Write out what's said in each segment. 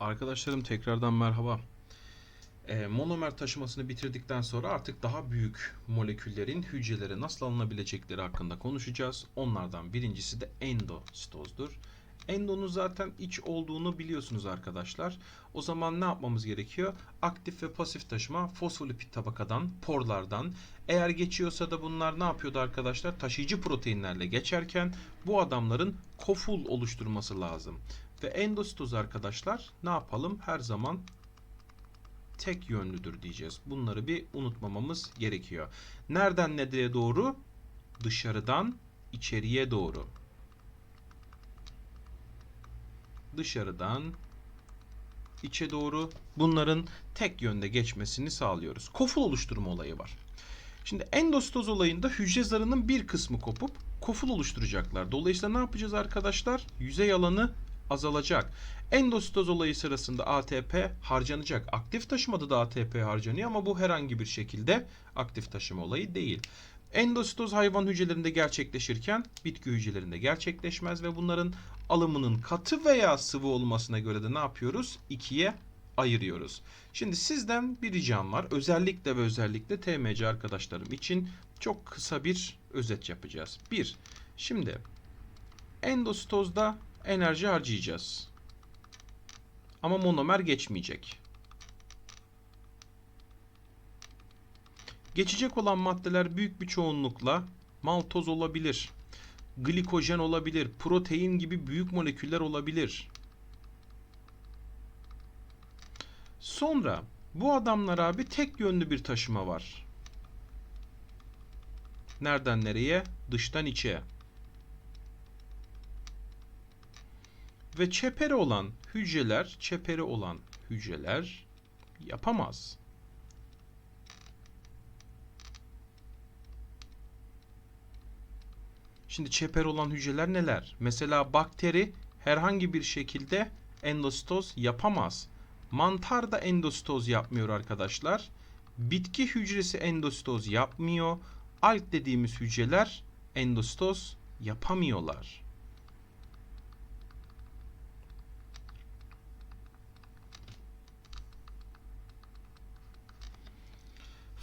Arkadaşlarım tekrardan merhaba. Ee, monomer taşımasını bitirdikten sonra artık daha büyük moleküllerin hücrelere nasıl alınabilecekleri hakkında konuşacağız. Onlardan birincisi de endostozdur. Endonun zaten iç olduğunu biliyorsunuz arkadaşlar. O zaman ne yapmamız gerekiyor? Aktif ve pasif taşıma fosfolipid tabakadan, porlardan. Eğer geçiyorsa da bunlar ne yapıyordu arkadaşlar? Taşıyıcı proteinlerle geçerken bu adamların koful oluşturması lazım. Ve endositoz arkadaşlar ne yapalım? Her zaman tek yönlüdür diyeceğiz. Bunları bir unutmamamız gerekiyor. Nereden nereye doğru? Dışarıdan içeriye doğru. Dışarıdan içe doğru bunların tek yönde geçmesini sağlıyoruz. Koful oluşturma olayı var. Şimdi endositoz olayında hücre zarının bir kısmı kopup koful oluşturacaklar. Dolayısıyla ne yapacağız arkadaşlar? Yüzey alanı azalacak. Endositoz olayı sırasında ATP harcanacak. Aktif taşımada da ATP harcanıyor ama bu herhangi bir şekilde aktif taşıma olayı değil. Endositoz hayvan hücrelerinde gerçekleşirken bitki hücrelerinde gerçekleşmez ve bunların alımının katı veya sıvı olmasına göre de ne yapıyoruz? İkiye ayırıyoruz. Şimdi sizden bir ricam var. Özellikle ve özellikle TMC arkadaşlarım için çok kısa bir özet yapacağız. Bir, şimdi endositozda enerji harcayacağız. Ama monomer geçmeyecek. Geçecek olan maddeler büyük bir çoğunlukla maltoz olabilir, glikojen olabilir, protein gibi büyük moleküller olabilir. Sonra bu adamlar abi tek yönlü bir taşıma var. Nereden nereye? Dıştan içe. Ve çeperi olan hücreler, çeperi olan hücreler yapamaz. Şimdi çeper olan hücreler neler? Mesela bakteri herhangi bir şekilde endositoz yapamaz. Mantar da endositoz yapmıyor arkadaşlar. Bitki hücresi endositoz yapmıyor. Alg dediğimiz hücreler endositoz yapamıyorlar.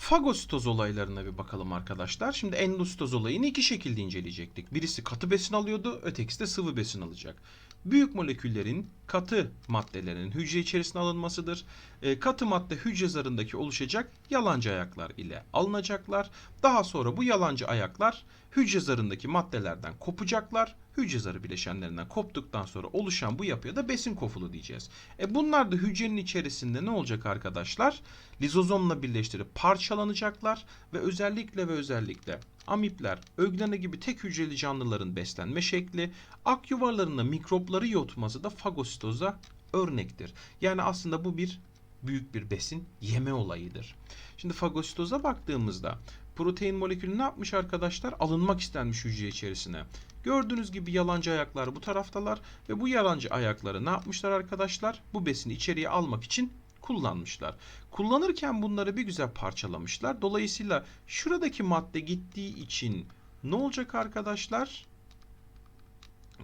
Fagositoz olaylarına bir bakalım arkadaşlar. Şimdi endositoz olayını iki şekilde inceleyecektik. Birisi katı besin alıyordu, ötekisi de sıvı besin alacak. Büyük moleküllerin katı maddelerin hücre içerisine alınmasıdır. E, katı madde hücre zarındaki oluşacak yalancı ayaklar ile alınacaklar. Daha sonra bu yalancı ayaklar hücre zarındaki maddelerden kopacaklar. Hücre zarı bileşenlerinden koptuktan sonra oluşan bu yapıya da besin kofulu diyeceğiz. E bunlar da hücrenin içerisinde ne olacak arkadaşlar? Lizozomla birleştirip parçalanacaklar ve özellikle ve özellikle amipler, öglena gibi tek hücreli canlıların beslenme şekli, ak yuvarlarında mikropları yutması da fagositoza örnektir. Yani aslında bu bir büyük bir besin yeme olayıdır. Şimdi fagositoza baktığımızda protein molekülü ne yapmış arkadaşlar? Alınmak istenmiş hücre içerisine. Gördüğünüz gibi yalancı ayaklar bu taraftalar ve bu yalancı ayakları ne yapmışlar arkadaşlar? Bu besini içeriye almak için kullanmışlar. Kullanırken bunları bir güzel parçalamışlar. Dolayısıyla şuradaki madde gittiği için ne olacak arkadaşlar?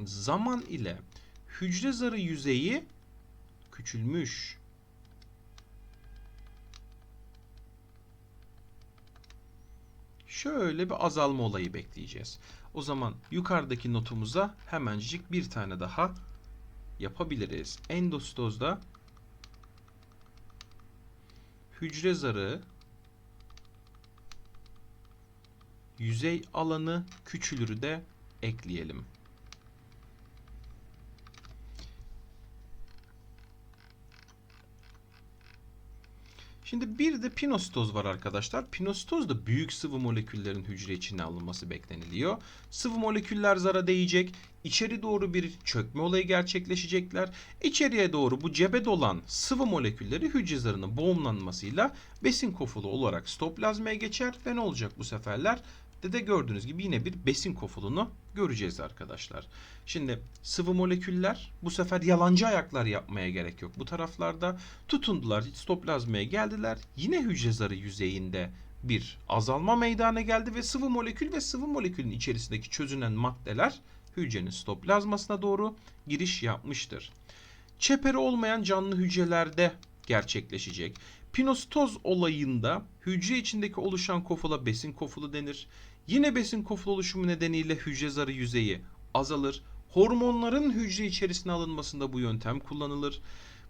Zaman ile hücre zarı yüzeyi küçülmüş. Şöyle bir azalma olayı bekleyeceğiz. O zaman yukarıdaki notumuza hemencik bir tane daha yapabiliriz. Endositozda hücre zarı yüzey alanı küçülürü de ekleyelim. Şimdi bir de pinositoz var arkadaşlar. Pinositoz da büyük sıvı moleküllerin hücre içine alınması bekleniliyor. Sıvı moleküller zara değecek. İçeri doğru bir çökme olayı gerçekleşecekler. İçeriye doğru bu cebe dolan sıvı molekülleri hücre zarının boğumlanmasıyla besin kofulu olarak stoplazmaya geçer ve ne olacak bu seferler? De de gördüğünüz gibi yine bir besin kofulunu göreceğiz arkadaşlar. Şimdi sıvı moleküller bu sefer yalancı ayaklar yapmaya gerek yok. Bu taraflarda tutundular, stoplazmaya geldiler. Yine hücre zarı yüzeyinde bir azalma meydana geldi ve sıvı molekül ve sıvı molekülün içerisindeki çözünen maddeler hücrenin stoplazmasına doğru giriş yapmıştır. çeperi olmayan canlı hücrelerde gerçekleşecek. Pinositoz olayında hücre içindeki oluşan kofula besin kofulu denir. Yine besin kofulu oluşumu nedeniyle hücre zarı yüzeyi azalır. Hormonların hücre içerisine alınmasında bu yöntem kullanılır.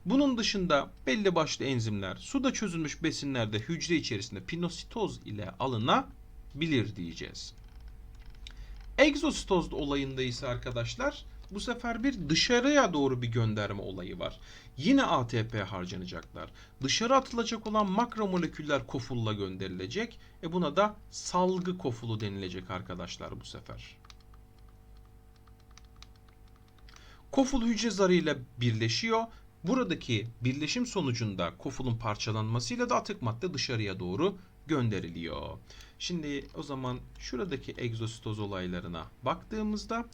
Bunun dışında belli başlı enzimler suda çözülmüş besinlerde hücre içerisinde pinositoz ile alınabilir diyeceğiz. Egzositoz olayında ise arkadaşlar bu sefer bir dışarıya doğru bir gönderme olayı var. Yine ATP harcanacaklar. Dışarı atılacak olan makromoleküller kofulla gönderilecek. E buna da salgı kofulu denilecek arkadaşlar bu sefer. Koful hücre zarıyla birleşiyor. Buradaki birleşim sonucunda kofulun parçalanmasıyla da atık madde dışarıya doğru gönderiliyor. Şimdi o zaman şuradaki egzositoz olaylarına baktığımızda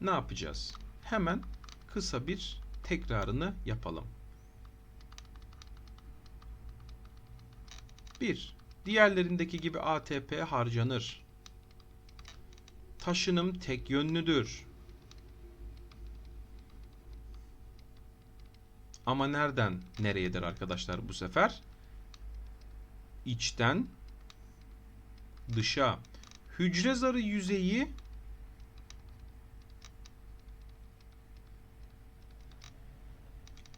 ne yapacağız? Hemen kısa bir tekrarını yapalım. 1. Diğerlerindeki gibi ATP harcanır. Taşınım tek yönlüdür. Ama nereden nereyedir arkadaşlar bu sefer? İçten dışa. Hücre zarı yüzeyi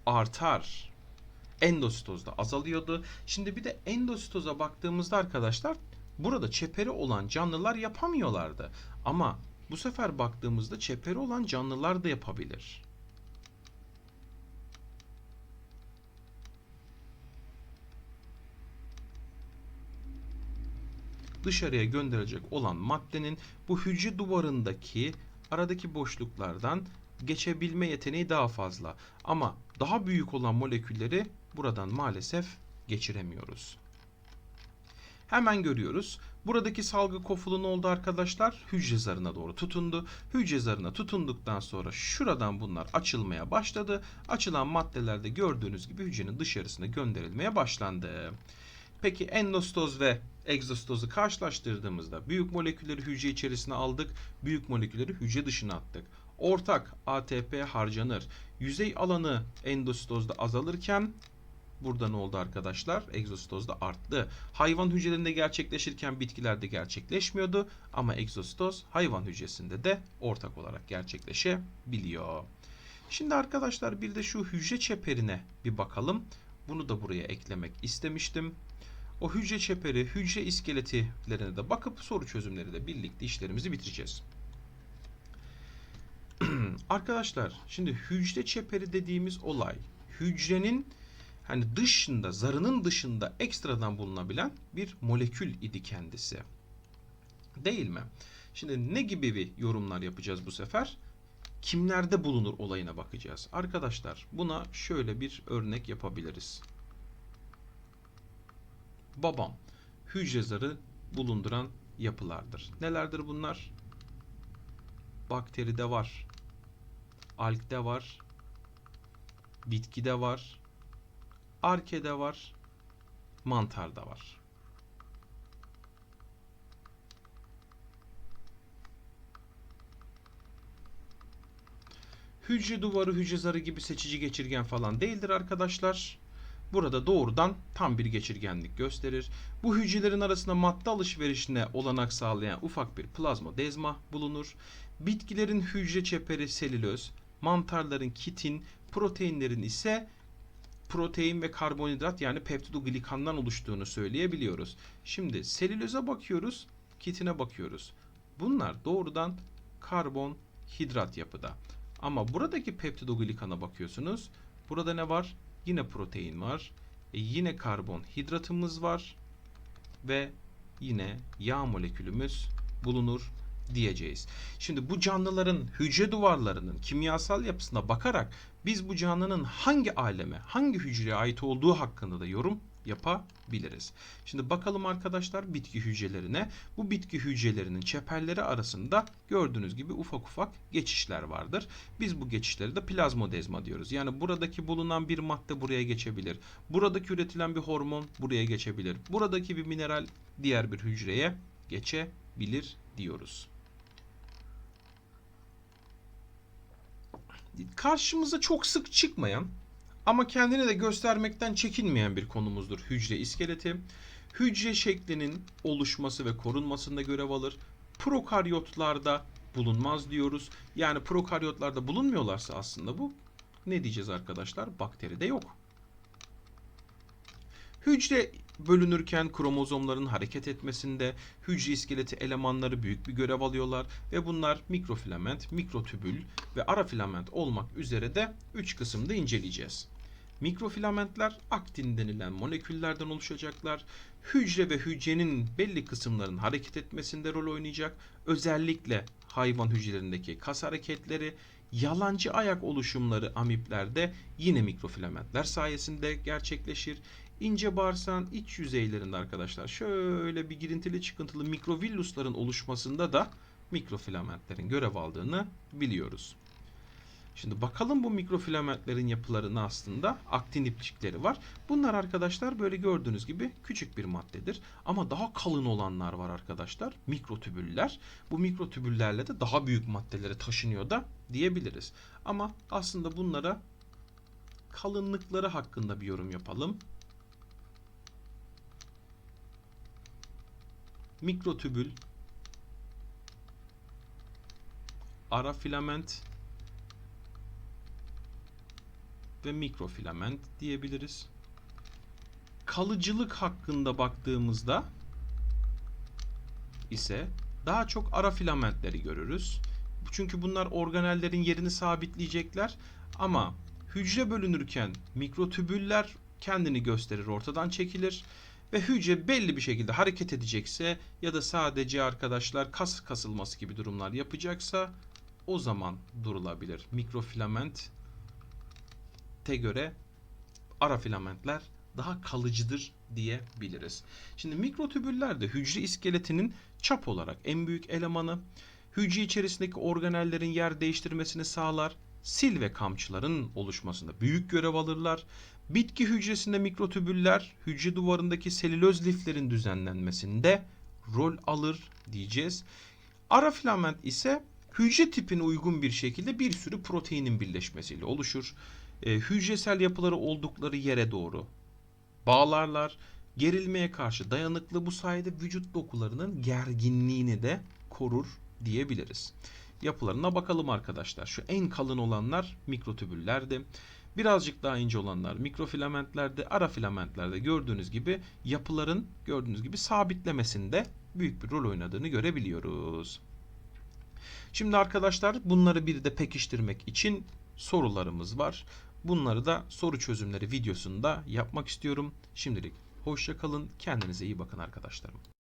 artar. Endositozda azalıyordu. Şimdi bir de endositoza baktığımızda arkadaşlar burada çeperi olan canlılar yapamıyorlardı. Ama bu sefer baktığımızda çeperi olan canlılar da yapabilir. dışarıya gönderilecek olan maddenin bu hücre duvarındaki aradaki boşluklardan geçebilme yeteneği daha fazla. Ama daha büyük olan molekülleri buradan maalesef geçiremiyoruz. Hemen görüyoruz. Buradaki salgı kofulu ne oldu arkadaşlar? Hücre zarına doğru tutundu. Hücre zarına tutunduktan sonra şuradan bunlar açılmaya başladı. Açılan maddelerde gördüğünüz gibi hücrenin dışarısına gönderilmeye başlandı. Peki endostoz ve egzostozu karşılaştırdığımızda büyük molekülleri hücre içerisine aldık, büyük molekülleri hücre dışına attık. Ortak ATP harcanır. Yüzey alanı endostozda azalırken burada ne oldu arkadaşlar? Egzostozda arttı. Hayvan hücrelerinde gerçekleşirken bitkilerde gerçekleşmiyordu ama egzostoz hayvan hücresinde de ortak olarak gerçekleşebiliyor. Şimdi arkadaşlar bir de şu hücre çeperine bir bakalım. Bunu da buraya eklemek istemiştim. O hücre çeperi, hücre iskeletlerine de bakıp soru çözümleri de birlikte işlerimizi bitireceğiz. Arkadaşlar şimdi hücre çeperi dediğimiz olay hücrenin hani dışında, zarının dışında ekstradan bulunabilen bir molekül idi kendisi. Değil mi? Şimdi ne gibi bir yorumlar yapacağız bu sefer? Kimlerde bulunur olayına bakacağız. Arkadaşlar buna şöyle bir örnek yapabiliriz babam hücre zarı bulunduran yapılardır. Nelerdir bunlar? Bakteride var. Algde var. Bitkide var. Arkede var. Mantarda var. Hücre duvarı, hücre zarı gibi seçici geçirgen falan değildir arkadaşlar. Burada doğrudan tam bir geçirgenlik gösterir. Bu hücrelerin arasında madde alışverişine olanak sağlayan ufak bir plazmodezma bulunur. Bitkilerin hücre çeperi selüloz, mantarların kitin, proteinlerin ise protein ve karbonhidrat yani peptidoglikandan oluştuğunu söyleyebiliyoruz. Şimdi selüloza bakıyoruz, kitine bakıyoruz. Bunlar doğrudan karbonhidrat yapıda. Ama buradaki peptidoglikana bakıyorsunuz. Burada ne var? Yine protein var. E yine karbonhidratımız var. Ve yine yağ molekülümüz bulunur diyeceğiz. Şimdi bu canlıların hücre duvarlarının kimyasal yapısına bakarak biz bu canlının hangi aleme, hangi hücreye ait olduğu hakkında da yorum yapabiliriz. Şimdi bakalım arkadaşlar bitki hücrelerine. Bu bitki hücrelerinin çeperleri arasında gördüğünüz gibi ufak ufak geçişler vardır. Biz bu geçişleri de plazmodezma diyoruz. Yani buradaki bulunan bir madde buraya geçebilir. Buradaki üretilen bir hormon buraya geçebilir. Buradaki bir mineral diğer bir hücreye geçebilir diyoruz. Karşımıza çok sık çıkmayan ama kendini de göstermekten çekinmeyen bir konumuzdur hücre iskeleti. Hücre şeklinin oluşması ve korunmasında görev alır. Prokaryotlarda bulunmaz diyoruz. Yani prokaryotlarda bulunmuyorlarsa aslında bu ne diyeceğiz arkadaşlar? Bakteride yok. Hücre bölünürken kromozomların hareket etmesinde hücre iskeleti elemanları büyük bir görev alıyorlar ve bunlar mikrofilament, mikrotübül ve ara filament olmak üzere de 3 kısımda inceleyeceğiz. Mikrofilamentler aktin denilen moleküllerden oluşacaklar. Hücre ve hücrenin belli kısımların hareket etmesinde rol oynayacak. Özellikle hayvan hücrelerindeki kas hareketleri, yalancı ayak oluşumları amiplerde yine mikrofilamentler sayesinde gerçekleşir. İnce bağırsağın iç yüzeylerinde arkadaşlar şöyle bir girintili çıkıntılı mikrovillusların oluşmasında da mikrofilamentlerin görev aldığını biliyoruz. Şimdi bakalım bu mikrofilamentlerin yapılarını aslında aktin iplikleri var. Bunlar arkadaşlar böyle gördüğünüz gibi küçük bir maddedir. Ama daha kalın olanlar var arkadaşlar. Mikrotübüller. Bu mikrotübüllerle de daha büyük maddelere taşınıyor da diyebiliriz. Ama aslında bunlara kalınlıkları hakkında bir yorum yapalım. Mikrotübül ara filament ve mikrofilament diyebiliriz. Kalıcılık hakkında baktığımızda ise daha çok ara filamentleri görürüz. Çünkü bunlar organellerin yerini sabitleyecekler ama hücre bölünürken mikrotübüller kendini gösterir, ortadan çekilir ve hücre belli bir şekilde hareket edecekse ya da sadece arkadaşlar kas kasılması gibi durumlar yapacaksa o zaman durulabilir. Mikrofilament te göre ara filamentler daha kalıcıdır diyebiliriz. Şimdi mikrotübüller de hücre iskeletinin çap olarak en büyük elemanı. Hücre içerisindeki organellerin yer değiştirmesini sağlar. Sil ve kamçıların oluşmasında büyük görev alırlar. Bitki hücresinde mikrotübüller hücre duvarındaki selüloz liflerin düzenlenmesinde rol alır diyeceğiz. Ara filament ise hücre tipine uygun bir şekilde bir sürü proteinin birleşmesiyle oluşur e, hücresel yapıları oldukları yere doğru bağlarlar. Gerilmeye karşı dayanıklı bu sayede vücut dokularının gerginliğini de korur diyebiliriz. Yapılarına bakalım arkadaşlar. Şu en kalın olanlar mikrotübüllerdi. Birazcık daha ince olanlar mikrofilamentlerde, ara filamentlerde gördüğünüz gibi yapıların gördüğünüz gibi sabitlemesinde büyük bir rol oynadığını görebiliyoruz. Şimdi arkadaşlar bunları bir de pekiştirmek için sorularımız var. Bunları da soru çözümleri videosunda yapmak istiyorum. Şimdilik hoşça kalın. Kendinize iyi bakın arkadaşlarım.